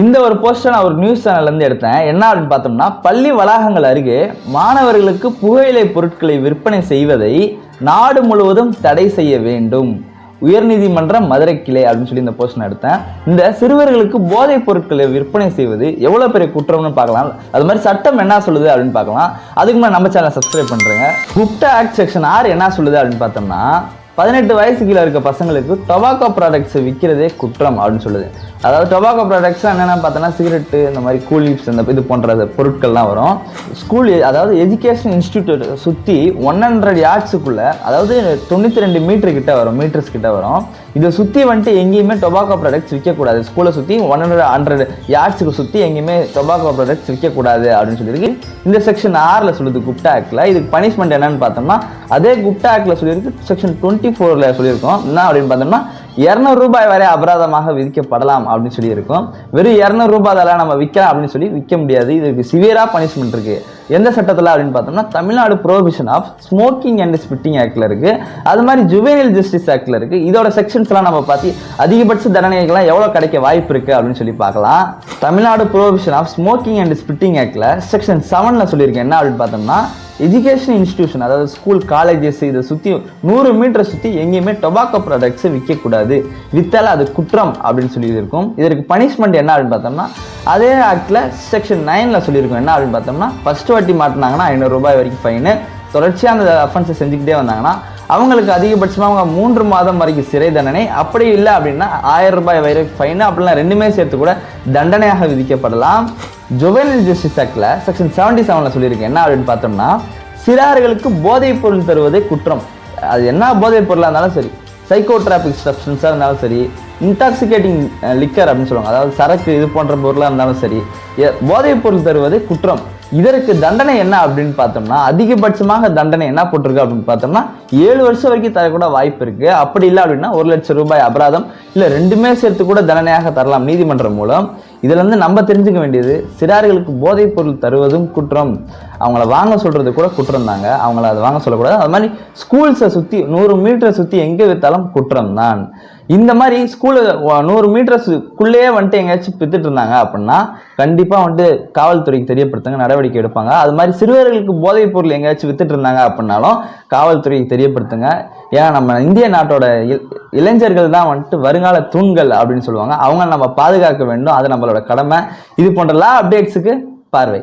இந்த ஒரு போஸ்டர் நான் ஒரு நியூஸ் சேனல்லேருந்து எடுத்தேன். என்ன அப்படின்னு பார்த்தோம்னா பள்ளி வளாகங்கள் அருகே மாணவர்களுக்கு புகையிலை பொருட்களை விற்பனை செய்வதை நாடு முழுவதும் தடை செய்ய வேண்டும். உயர்நீதிமன்றம் மதுரை கிளை அப்படின்னு சொல்லி இந்த போஸ்ட் நான் எடுத்தேன். இந்த சிறுவர்களுக்கு போதைப் பொருட்களை விற்பனை செய்வது எவ்வளோ பெரிய குற்றம்னு பார்க்கலாம். அது மாதிரி சட்டம் என்ன சொல்லுது அப்படின்னு பார்க்கலாம். அதுக்கு முன்னாடி நம்ம சேனலை சப்ஸ்கிரைப் பண்ணுறேங்க குப்டா ஆக்ட் செக்ஷன் ஆறு என்ன சொல்லுது அப்படின்னு பார்த்தோம்னா பதினெட்டு வயசு கீழே இருக்க பசங்களுக்கு டொபாக்கோ ப்ராடக்ட்ஸ் விற்கிறதே குற்றம் அப்படின்னு சொல்லுது. அதாவது டொபாக்கோ ப்ராடக்ட்ஸ் என்னென்ன பார்த்தோன்னா சிகரெட்டு இந்த மாதிரி கூலிப்ஸ் இந்த இது போன்ற பொருட்கள்லாம் வரும். ஸ்கூல் அதாவது எஜுகேஷன் இன்ஸ்டிடியூட் சுற்றி ஒன் ஹண்ட்ரட் யார்ட்ஸுக்குள்ளே அதாவது தொண்ணூற்றி ரெண்டு மீட்டர் கிட்ட வரும் மீட்டர்ஸ் கிட்ட வரும். இதை சுற்றி வந்துட்டு எங்கேயுமே டொபாக்கோ ப்ராடக்ட்ஸ் விற்கக்கூடாது. ஸ்கூலை சுற்றி ஒன் ஹண்ட்ரட் ஹண்ட்ரட் யார்ட்ஸுக்கு சுற்றி எங்கேயுமே டொபாக்கோ ப்ராடக்ட்ஸ் விற்கக்கூடாது அப்படின்னு சொல்லியிருக்கு. இந்த செக்ஷன் ஆறில் சொல்லுது குப்டா ஆக்டில் இதுக்கு பனிஷ்மெண்ட் என்னன்னு பார்த்தோம்னா அதே குப்டா ஆக்டில் சொல்லியிருக்கு. செக்ஷன் டுவெண்ட்டி ஃபோரில் சொல்லியிருக்கோம். என்ன அப்படின்னு பார்த்தோம்னா இரநூறு ரூபாய் வரை அபராதமாக விதிக்கப்படலாம் அப்படின்னு சொல்லியிருக்கோம். வெறும் இரநூறு ரூபாய் அதெல்லாம் நம்ம விற்கலாம் அப்படின்னு சொல்லி விற்க முடியாது. இதுக்கு சிவியராக பனிஷ்மெண்ட் இருக்குது எந்த சட்டத்தில் அப்படின்னு பார்த்தோம்னா Tamil Nadu prohibition of smoking and spitting ஆக்டில் இருக்குது அது மாதிரி ஜுவேனியல் ஜஸ்டிஸ் ஆக்டில் இருக்குது இதோட செக்ஷன்ஸ்லாம் நம்ம பார்த்து அதிகபட்ச தண்டனைகள்லாம் எவ்வளோ கிடைக்க வாய்ப்பு இருக்குது அப்படின்னு சொல்லி பார்க்கலாம். Tamil Nadu prohibition of smoking and spitting ஆக்டில் செக்ஷன் செவனில் சொல்லியிருக்கேன். என்ன அப்படின்னு பார்த்தோம்னா எஜுகேஷன் இன்ஸ்டியூஷன் அதாவது ஸ்கூல் காலேஜஸ் இதை சுற்றி நூறு மீட்டரை சுற்றி எங்கேயுமே டொபாக்கோ ப்ராடக்ட்ஸை விற்கக்கூடாது. வித்தால் அது குற்றம் அப்படின்னு சொல்லி இருக்கும். இதற்கு பனிஷ்மெண்ட் என்ன அப்படின்னு பார்த்தோம்னா அதே ஆக்டில் செக்ஷன் நைனில் சொல்லியிருக்கோம் என்ன அப்படின்னு பார்த்தோம்னா ஃபஸ்ட் வாட்டி மாட்டினாங்கன்னா ஐநூறு ரூபாய் வரைக்கும் ஃபைனு தொடர்ச்சியாக அந்த அஃபென்ஸை செஞ்சுக்கிட்டே வந்தாங்கன்னா அவங்களுக்கு அதிகபட்சமாக அவங்க மூன்று மாதம் வரைக்கும் சிறை தண்டனை. அப்படி இல்லை அப்படின்னா ஆயிரம் ரூபாய் வரைக்கும் ஃபைனு அப்படிலாம் ரெண்டுமே சேர்த்து கூட தண்டனையாக விதிக்கப்படலாம். ஜுவனல் ஜஸ்டிஸ் ஆக்டில் செக்ஷன் செவன்டி செவனில் சொல்லியிருக்கு. என்ன அப்படின்னு பார்த்தோம்னா சிறார்களுக்கு போதைப் பொருள் தருவதே குற்றம். அது என்ன போதைப் பொருளாக இருந்தாலும் சரி சைக்கோட்ராபிக் சப்ஸ்டன்ஸாக இருந்தாலும் சரி இன்டாக்சிகேட்டிங் லிக்கர் அப்படின்னு சொல்லுவாங்க. அதாவது சரக்கு இது போன்ற பொருளாக இருந்தாலும் சரி போதைப் பொருள் தருவது குற்றம். இதற்கு தண்டனை என்ன அப்படின்னு பார்த்தோம்னா அதிகபட்சமாக தண்டனை என்ன போட்டிருக்கு அப்படின்னு பார்த்தோம்னா ஏழு வருஷம் வரைக்கும் தரக்கூட வாய்ப்பு இருக்கு. அப்படி இல்லை அப்படின்னா ஒரு லட்சம் ரூபாய் அபராதம் இல்லை ரெண்டுமே சேர்த்து கூட தண்டனையாக தரலாம் நீதிமன்றம் மூலம். இதிலேருந்து நம்ம தெரிஞ்சுக்க வேண்டியது சிறார்களுக்கு போதைப் பொருள் தருவதும் குற்றம். அவங்கள வாங்க சொல்கிறது கூட குற்றம் தாங்க. அவங்கள அதை வாங்க சொல்லக்கூடாது. அது மாதிரி ஸ்கூல்ஸை சுற்றி நூறு மீட்டரை சுற்றி எங்கே விற்றாலும் குற்றம் தான். இந்த மாதிரி ஸ்கூலு நூறு மீட்டர்ஸுக்குள்ளேயே வந்துட்டு எங்கேயாச்சும் வித்துட்டு இருந்தாங்க அப்படின்னா கண்டிப்பாக வந்துட்டு காவல்துறைக்கு தெரியப்படுத்துங்க நடவடிக்கை எடுப்பாங்க. அது மாதிரி சிறுவர்களுக்கு போதைப் பொருள் எங்கேயாச்சும் வித்துட்டு இருந்தாங்க அப்படின்னாலும் காவல்துறைக்கு தெரியப்படுத்துங்க. ஏன்னா நம்ம இந்திய நாட்டோட இ- இளைஞர்கள் தான் வந்துட்டு வருங்கால தூண்கள் அப்படின்னு சொல்லுவாங்க. அவங்க நம்ம பாதுகாக்க வேண்டும். அது நம்மளோட கடமை. இது போன்ற லா அப்டேட்ஸுக்கு பார்வை.